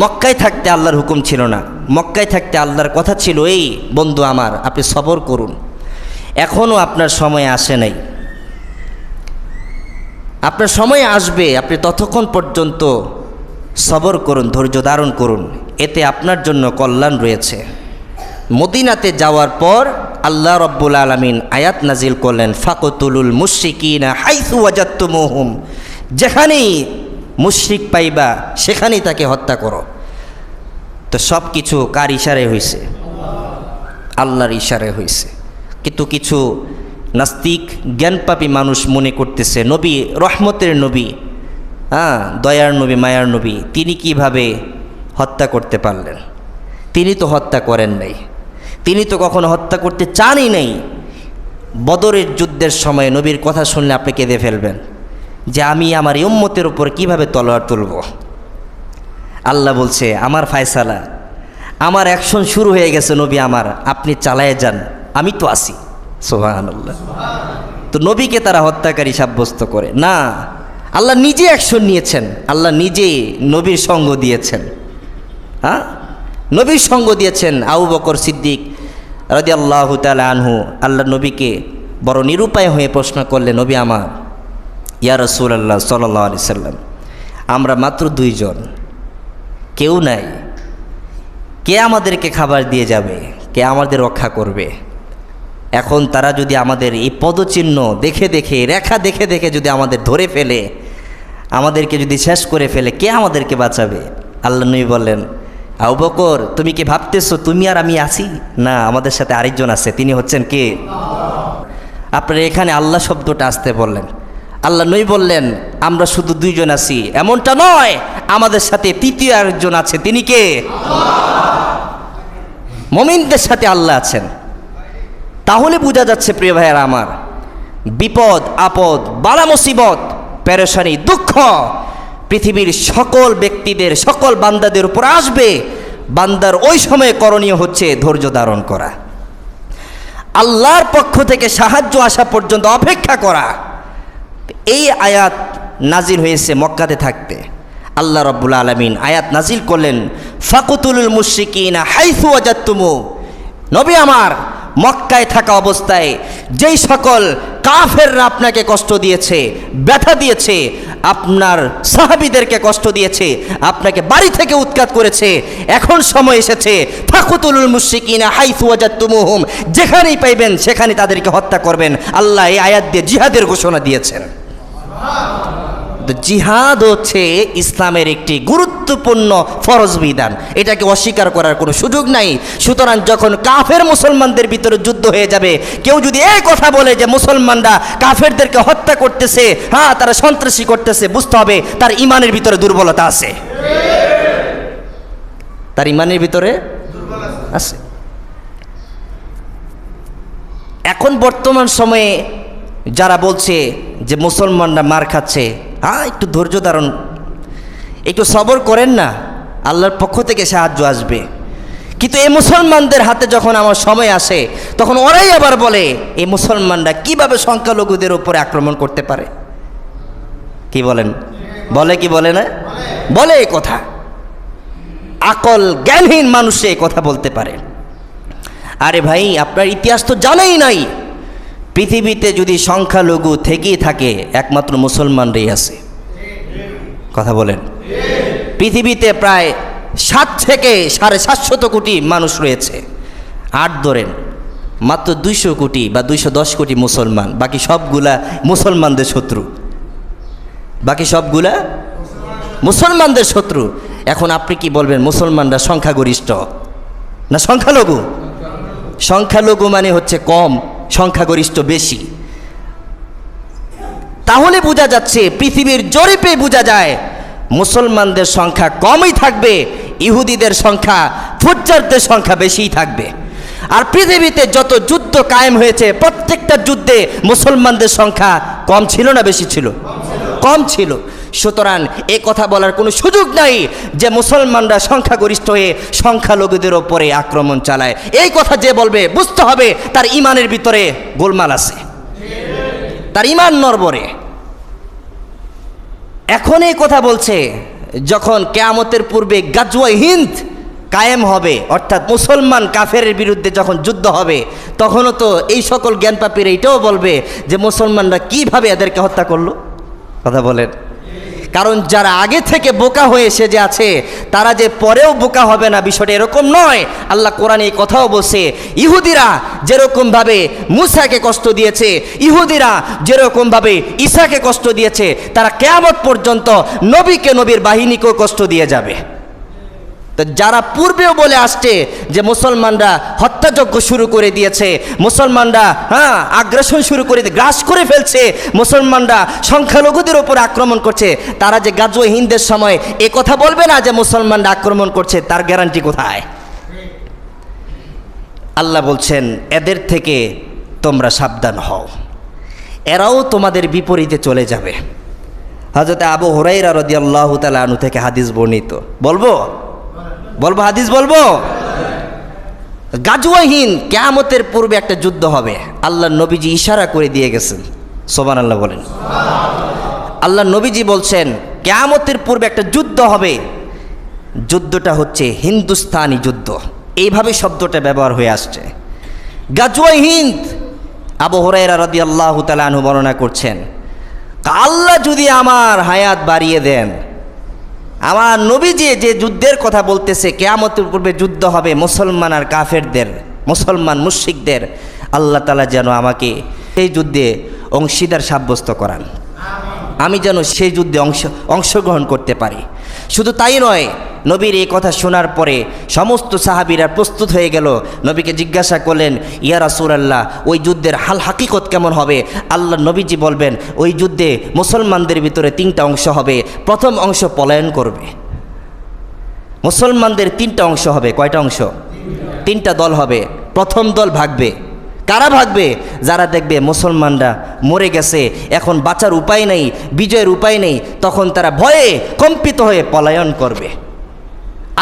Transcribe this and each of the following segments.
মক্কায় থাকতে আল্লাহর হুকুম ছিল না। মক্কায় থাকতে আল্লাহর কথা ছিল, এই বন্ধু আমার, আপনি সবর করুন। এখনও আপনার সময় আসে নাই। আপনার সময় আসবে, আপনি ততক্ষণ পর্যন্ত সবর করুন, ধৈর্য ধারণ করুন। এতে আপনার জন্য কল্যাণ রয়েছে। মদিনাতে যাওয়ার পর আল্লাহ রব্বুল আলমিন আয়াত নাজিল করলেন, ফাকতুলুল মুশরিকিনা হাইসু ওয়াজাত্তুমুহুম যেখানেই মুশরিক পাইবা, সেখানেই তাকে হত্যা করো। তো সব কিছু কার ইশারে হয়েছে আল্লাহর ইশারে হয়েছে কিন্তু কিছু নাস্তিক, জ্ঞানপাপী মানুষ মনে করতেছে, নবী, রহমতের নবী হ্যাঁ দয়ার নবী, মায়ার নবী, তিনি কীভাবে হত্যা করতে পারলেন? তিনি তো হত্যা করেন নাই। তিনি তো কখনো হত্যা করতে চানই নাই। বদরের যুদ্ধের সময় নবীর কথা শুনলে আপনি কেঁদে ফেলবেন। যে আমি আমার ইম্মতের উপর কীভাবে তলোয়ার তুলব? আল্লাহ বলছে, আমার ফায়সালা, আমার অ্যাকশন শুরু হয়ে গেছে নবী আমার, আপনি চালায় যান, আমি তো আসি সোহান আল্লাহ তো নবীকে তারা হত্যাকারী সাব্যস্ত করে। না, আল্লাহ নিজে অ্যাকশন নিয়েছেন, আল্লাহ নিজে নবীর সঙ্গ দিয়েছেন। হ্যাঁ? নবীর সঙ্গ দিয়েছেন আউ বকর সিদ্দিক রাজি আল্লাহ তালা আনহু। আল্লাহ নবীকে বড় নিরুপায় হয়ে প্রশ্ন করলে নবী আমার ইয়া রসুল আল্লাহ সাল্লাহ আলি সাল্লাম আমরা মাত্র দুইজন। কেউ নাই। কে আমাদেরকে খাবার দিয়ে যাবে? কে আমাদের রক্ষা করবে? এখন তারা যদি আমাদের এই পদচিহ্ন দেখে দেখে রেখা দেখে দেখে যদি আমাদের ধরে ফেলে আমাদেরকে যদি শেষ করে ফেলে কে আমাদেরকে বাঁচাবে? আল্লাহ নবী বললেন আউ বকর তুমি কি ভাবতেছো তুমি আর আমি আছি? না আমাদের সাথে আরেকজন আছে তিনি হচ্ছেন কে? আপনারা এখানে আল্লাহ শব্দটা আসতে বললেন। আল্লাহ নই বললেন, আমরা শুধু দুইজন আছি। এমনটা নয়, আমাদের সাথে তৃতীয় একজন আছে। তিনি কে? মমিনদের সাথে আল্লাহ আছেন। তাহলে বোঝা যাচ্ছে, প্রিয় ভাইয়েরা আমার, বিপদ, আপদ, বালা মুসিবত, পেরেশানি, দুঃখ পৃথিবীর সকল ব্যক্তিদের, সকল বান্দাদের উপর আসবে। বান্দার ওই সময়ে করণীয় হচ্ছে ধৈর্য ধারণ করা। আল্লাহর পক্ষ থেকে সাহায্য আসা পর্যন্ত অপেক্ষা করা। এই আয়াত নাজিল হয়েছে মক্কাতে থাকতে। আল্লাহ রব্বুল আলমিন আয়াত নাজিল করলেন, ফাকুতুলুল মুশরিকিন হাইফু আজাত্তুমু নবী আমার, মক্কায় থাকা অবস্থায় যেই সকল কাফেররা আপনাকে কষ্ট দিয়েছে, ব্যথা দিয়েছে, আপনার সাহাবিদেরকে কষ্ট দিয়েছে, আপনাকে বাড়ি থেকে উৎখাত করেছে, এখন সময় এসেছে, ফাকুতুলুল মুশরিকিনা হাইফু আজাত্তুমুহুম যেখানেই পাইবেন সেখানে তাদেরকে হত্যা করবেন। আল্লাহ এই আয়াত দিয়ে জিহাদের ঘোষণা দিয়েছেন। জিহাদ হচ্ছে ইসলামের একটি গুরুত্বপূর্ণ ফরজ বিধান। এটাকে অস্বীকার করার কোনো সুযোগ নাই। সুতরাং যখন কাফের মুসলমানদের ভিতরে যুদ্ধ হয়ে যাবে, কেউ যদি এই কথা বলে যে মুসলমানরা কাফেরদেরকে হত্যা করতেছে হ্যাঁ তারা সন্ত্রাসী করতেছে, বুঝতে হবে তার ইমানের ভিতরে দুর্বলতা আছে। তার ইমানের ভিতরে আছে। এখন বর্তমান সময়ে যারা বলছে যে মুসলমানরা মার খাচ্ছে হ্যাঁ একটু ধৈর্য ধারণ। একটু সবর করেন না, আল্লাহর পক্ষ থেকে সাহায্য আসবে। কিন্তু এই মুসলমানদের হাতে যখন আমার সময় আসে, তখন ওরাই আবার বলে, এই মুসলমানরা কীভাবে সংখ্যালঘুদের উপরে আক্রমণ করতে পারে? কি বলেন? বলে কি বলে না? বলে এই কথা। আকল জ্ঞানহীন মানুষে কথা বলতে পারে। আরে ভাই, আপনার ইতিহাস তো জানাই নাই। পৃথিবীতে যদি সংখ্যালঘু থেকেই থাকে, একমাত্র মুসলমানরাই আছে। কথা বলেন। পৃথিবীতে প্রায় সাত থেকে সাড়ে সাতশত কোটি মানুষ রয়েছে। আট ধরেন, মাত্র দুইশো কোটি বা দুইশো দশ কোটি মুসলমান। বাকি সবগুলা মুসলমানদের শত্রু। বাকি সবগুলা মুসলমানদের শত্রু। এখন আপনি কি বলবেন, মুসলমানরা সংখ্যাগরিষ্ঠ না সংখ্যালঘু? সংখ্যালঘু মানে হচ্ছে কম। সংখ্যাগরিষ্ঠ বেশি। তাহলে বোঝা যাচ্ছে পৃথিবীর জরিপে বোঝা যায় মুসলমানদের সংখ্যা কমই থাকবে, ইহুদিদের সংখ্যা ফুটচারদের সংখ্যা বেশিই থাকবে। আর পৃথিবীতে যত যুদ্ধ কায়েম হয়েছে, প্রত্যেকটা যুদ্ধে মুসলমানদের সংখ্যা কম ছিল না বেশি ছিল? কম ছিল। সুতরাং এ কথা বলার কোনো সুযোগ নাই যে মুসলমানরা সংখ্যাগরিষ্ঠ হয়ে সংখ্যালঘুদের ওপরে আক্রমণ চালায়। এই কথা যে বলবে, বুঝতে হবে, তার ইমানের ভিতরে গোলমাল আছে। তার ইমান নরবরে এখন এই কথা বলছে, যখন কেয়ামতের পূর্বে গাজওয়া হিন্দ কায়েম হবে, অর্থাৎ মুসলমান কাফের বিরুদ্ধে যখন যুদ্ধ হবে, তখনও তো এই সকল জ্ঞানপাপীর এইটাও বলবে যে মুসলমানরা কীভাবে এদেরকে হত্যা করল? কথা বলেন। কারণ যারা আগে থেকে বোকা হয়ে এসে যে আছে, তারা যে পরেও বোকা হবে না, বিষয়টা এরকম নয়। আল্লাহ কোরআন এই কথাও বসে ইহুদিরা যেরকমভাবে মুসাকে কষ্ট দিয়েছে, ইহুদিরা যেরকমভাবে ঈশাকে কষ্ট দিয়েছে, তারা কেয়ামত পর্যন্ত নবীকে নবীর বাহিনীকেও কষ্ট দিয়ে যাবে। তো যারা পূর্বেও বলে আসছে যে মুসলমানরা হত্যাযজ্ঞ শুরু করে দিয়েছে, মুসলমানরা হ্যাঁ আগ্রাসন শুরু করে গ্রাস করে ফেলছে, মুসলমানরা সংখ্যালঘুদের ওপর আক্রমণ করছে, তারা যে গাজো হিন্দের সময় এ কথা বলবে না যে মুসলমানরা আক্রমণ করছে, তার গ্যারান্টি কোথায়? আল্লাহ বলছেন, এদের থেকে তোমরা সাবধান হও। এরাও তোমাদের বিপরীতে চলে যাবে। হজরত আবু হরাইরা রদি আল্লাহ তালা থেকে হাদিস বর্ণিত। বলব? বলব, হাদিস বলব? গাজুয়াহীন কেয়ামতের পূর্বে একটা যুদ্ধ হবে। আল্লাহ নবীজি ইশারা করে দিয়ে গেছেন। সোবান আল্লাহ বলেন। আল্লাহ নবীজি বলছেন, কেয়ামতের পূর্বে একটা যুদ্ধ হবে। যুদ্ধটা হচ্ছে হিন্দুস্তানি যুদ্ধ। এইভাবে শব্দটা ব্যবহার হয়ে আসছে। গাজুয়া হিন্দ আবু হরাইরা রদি আল্লাহ তালু বর্ণনা করছেন আল্লাহ যদি আমার হায়াত বাড়িয়ে দেন আমার নবীজি যে যুদ্ধের কথা বলতেছে, কেয়ামতের পূর্বে যুদ্ধ হবে মুসলমান আর কাফেরদের, মুসলমান মুশিকদের আল্লাহ তালা যেন আমাকে সেই যুদ্ধে অংশীদার সাব্যস্ত করান। আমি যেন সেই যুদ্ধে অংশ, অংশগ্রহণ করতে পারি। শুধু তাই নয় নবীর এই কথা শোনার পরে সমস্ত সাহাবিরা প্রস্তুত হয়ে গেল। নবীকে জিজ্ঞাসা করলেন, ইয়া রাসূলুল্লাহ, ওই যুদ্ধের হাল হাকিকত কেমন হবে? আল্লাহ নবীজি বলবেন, ওই যুদ্ধে মুসলমানদের ভিতরে তিনটা অংশ হবে। প্রথম অংশ পলায়ন করবে। মুসলমানদের তিনটা অংশ হবে। কয়টা অংশ? তিনটা দল হবে। প্রথম দল ভাগবে। কারা ভাগবে? যারা দেখবে মুসলমানরা মরে গেছে, এখন বাঁচার উপায় নেই, বিজয়ের উপায় নেই, তখন তারা ভয়ে কম্পিত হয়ে পলায়ন করবে।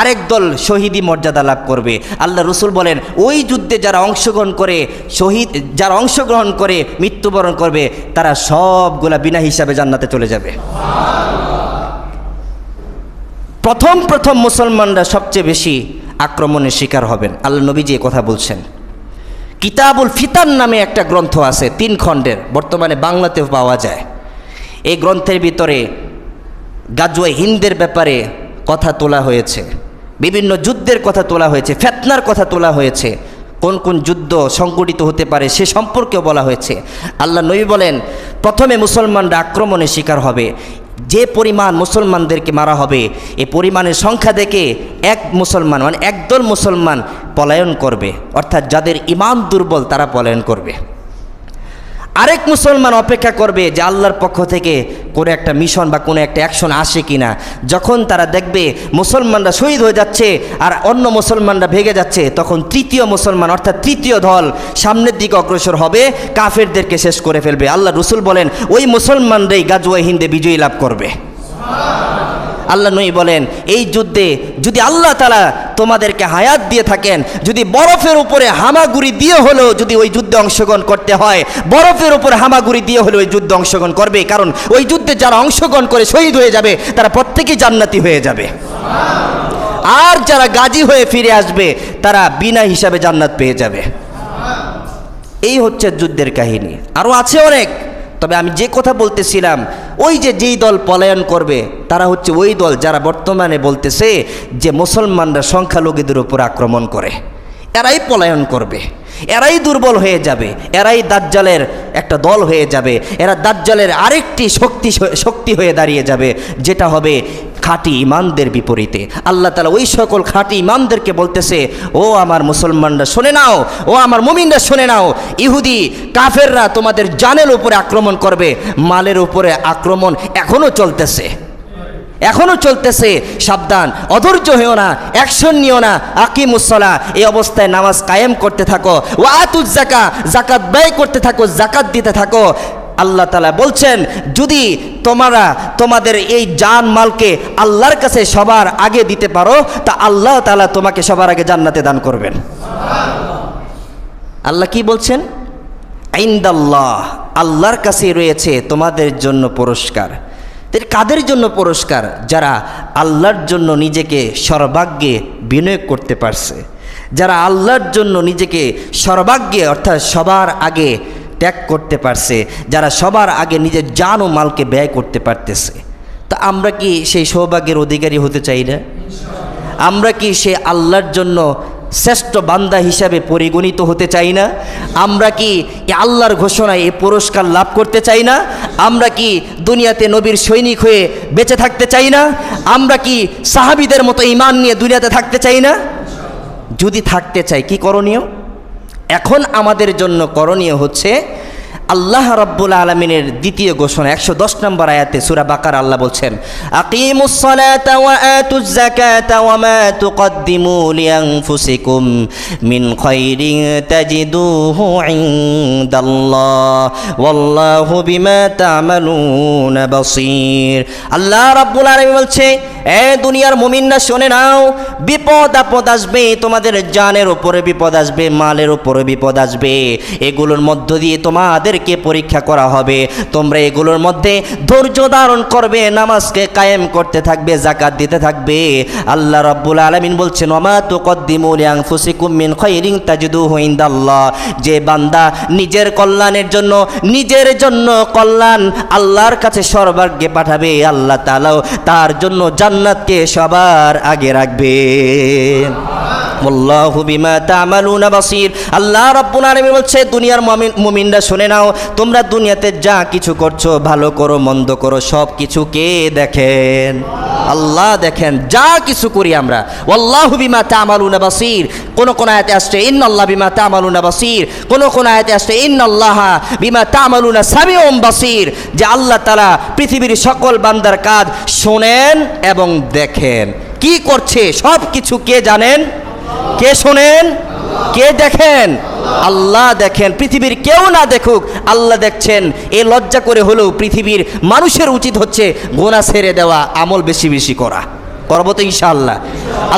আরেক দল শহীদি মর্যাদা লাভ করবে। আল্লাহ রসুল বলেন, ওই যুদ্ধে যারা অংশগ্রহণ করে, শহীদ, যারা অংশগ্রহণ করে মৃত্যুবরণ করবে, তারা সবগুলা বিনা হিসাবে জান্নাতে চলে যাবে। প্রথম প্রথম মুসলমানরা সবচেয়ে বেশি আক্রমণের শিকার হবেন। আল্লাহ নবীজি এ কথা বলছেন। কিতাবুল ফিতান নামে একটা গ্রন্থ আছে, তিন খণ্ডের, বর্তমানে বাংলাতেও পাওয়া যায়। এই গ্রন্থের ভিতরে গাজুয়া হিন্দের ব্যাপারে কথা তোলা হয়েছে। বিভিন্ন যুদ্ধের কথা তোলা হয়েছে, ফেতনার কথা তোলা হয়েছে। কোন কোন যুদ্ধ সংগঠিত হতে পারে সে সম্পর্কেও বলা হয়েছে। আল্লাহ নবী বলেন, প্রথমে মুসলমানরা আক্রমণের শিকার হবে। যে পরিমাণ মুসলমানদেরকে মারা হবে, এ পরিমাণের সংখ্যা দেখে এক মুসলমান মানে একদল মুসলমান পলায়ন করবে। অর্থাৎ যাদের ইমান দুর্বল, তারা পলায়ন করবে। আরেক মুসলমান অপেক্ষা করবে যে আল্লাহর পক্ষ থেকে কোনো একটা মিশন বা কোনো একটা অ্যাকশন আসে কি না যখন তারা দেখবে মুসলমানরা শহীদ হয়ে যাচ্ছে আর অন্য মুসলমানরা ভেঙে যাচ্ছে, তখন তৃতীয় মুসলমান অর্থাৎ তৃতীয় দল সামনের দিকে অগ্রসর হবে, কাফেরদেরকে শেষ করে ফেলবে। আল্লাহ রসুল বলেন, ওই মুসলমানরাই গাজুয়া হিন্দে বিজয়ী লাভ করবে। আল্লাহ নই বলেন, এই যুদ্ধে যদি আল্লাহ তালা তোমাদেরকে হায়াত দিয়ে থাকেন, যদি বরফের উপরে হামাগুড়ি দিয়ে হলেও যদি ওই যুদ্ধে অংশগ্রহণ করতে হয়, বরফের উপরে হামাগুড়ি দিয়ে হলেও ওই যুদ্ধে অংশগ্রহণ করবে, কারণ ওই যুদ্ধে যারা অংশগ্রহণ করে শহীদ হয়ে যাবে, তারা প্রত্যেকেই জান্নাতি হয়ে যাবে। আর যারা গাজী হয়ে ফিরে আসবে, তারা বিনা হিসাবে জান্নাত পেয়ে যাবে। এই হচ্ছে যুদ্ধের কাহিনী। আরও আছে অনেক। তবে আমি যে কথা বলতেছিলাম, ওই যে যেই দল পলায়ন করবে, তারা হচ্ছে ওই দল যারা বর্তমানে বলতেছে যে মুসলমানরা সংখ্যালঘুদের উপর আক্রমণ করে। এরাই পলায়ন করবে, এরাই দুর্বল হয়ে যাবে, এরাই দাজ্জালের একটা দল হয়ে যাবে, এরা দাজ্জালের আরেকটি শক্তি শক্তি হয়ে দাঁড়িয়ে যাবে, যেটা হবে খাঁটি ইমানদের বিপরীতে। আল্লাহ তালা ওই সকল খাঁটি ইমানদেরকে বলতেছে, ও আমার মুসলমানরা, শুনে নাও। ও আমার মুমিনরা, শুনে নাও। ইহুদি, কাফেররা তোমাদের জানের উপরে আক্রমণ করবে। মালের উপরে আক্রমণ এখনও চলতেছে। এখনও চলতেছে। সাবধান, অধৈর্য হয়েও না, অ্যাকশন নিও না। আকিমুসলা এই অবস্থায় নামাজ কায়েম করতে থাকো। ও জাকা জাকাত ব্যয় করতে থাকো জাকাত দিতে থাকো। আল্লাহ তালা বলছেন, যদি তোমরা তোমাদের এই জান মালকে আল্লাহর কাছে সবার আগে দিতে পারো, তা আল্লাহ তালা তোমাকে সবার আগে জান্নাতে দান করবেন। আল্লাহ কি বলছেন? আইন্দাল্লাহ আল্লাহর কাছে রয়েছে তোমাদের জন্য পুরস্কার। কাদের জন্য পুরস্কার? যারা আল্লাহর জন্য নিজেকে সর্বাগ্যে বিনিয়োগ করতে পারছে। যারা আল্লাহর জন্য নিজেকে সর্বাগ্যে, অর্থাৎ সবার আগে ত্যাগ করতে পারছে, যারা সবার আগে নিজের জান ও মালকে ব্যয় করতে পারতেছে। তা আমরা কি সেই সৌভাগ্যের অধিকারী হতে চাই না? আমরা কি সে আল্লাহর জন্য শ্রেষ্ঠ বান্দা হিসাবে পরিগণিত হতে চাই না? আমরা কি আল্লাহর ঘোষণায় এ পুরস্কার লাভ করতে চাই না? আমরা কি দুনিয়াতে নবীর সৈনিক হয়ে বেঁচে থাকতে চাই না? আমরা কি সাহাবিদের মতো ইমান নিয়ে দুনিয়াতে থাকতে চাই না? যদি থাকতে চাই, কি করণীয়? এখন আমাদের জন্য করণীয় হচ্ছে আল্লাহ রব্বুল আলমিনের দ্বিতীয় ঘোষণা, একশো দশ নম্বর আয়াতে সুরা বাকার আল্লাহ বলছেন আল্লাহ রব্বুল আলামিন বলছে, এ দুনিয়ার মুমিনরা শোনে নাও, বিপদ আপদ আসবে, তোমাদের জানের উপরে বিপদ আসবে, মালের উপরে বিপদ আসবে। এগুলোর মধ্য দিয়ে তোমাদেরকে পরীক্ষা করা হবে। তোমরা এগুলোর মধ্যে ধৈর্য ধারণ করবে, নামাজকে কায়েম করতে থাকবে জাকাত দিতে থাকবে। আল্লাহ রাব্বুল আলামিন বলছেন ওমা তুকদ্দিমু লিআনফুসিকুম মিন খাইরিন তাজিদুহু ইনদাল্লাহ। যে বান্দা নিজের কল্যাণের জন্য, নিজের জন্য কল্যাণ আল্লাহর কাছে সর্বাগ্যে পাঠাবে, আল্লাহ তাআলাও তার জন্য জান্নাতকে সবার আগে রাখবে। আল্লাহু বিমা তা'মালুনা বাসীর। আল্লাহ রাব্বুল আলামিন বলছে, দুনিয়ার মুমিন মুমিনরা শুনে নাও, তোমরা দুনিয়াতে যা কিছু করছ, ভালো করো, মন্দ করো, সব কিছু কে দেখেন? আল্লাহ দেখেন, যা কিছু করি আমরা। আল্লাহু বিমা তা'মালুনা বাসীর। কোন কোন আয়াতে আসছে, ইন্নাল্লাহ বিমা তা'মালুনা বাসীর। কোন কোন আয়াতে আসছে, ইন্নাল্লাহ বিমা তা'মালুনা সামিউম বাসীর। যে আল্লাহ তাআলা পৃথিবীর সকল বান্দার কাজ শোনেন এবং দেখেন। কি করছে, সব কিছু কে জানেন? কে শোনেন? কে দেখেন? আল্লাহ দেখেন। পৃথিবীর কেউ না দেখুক, আল্লাহ দেখছেন। এ লজ্জা করে হলেও পৃথিবীর মানুষের উচিত হচ্ছে গোনা ছেড়ে দেওয়া, আমল বেশি বেশি করা। করব তো ইনশাআল্লাহ। আল্লাহ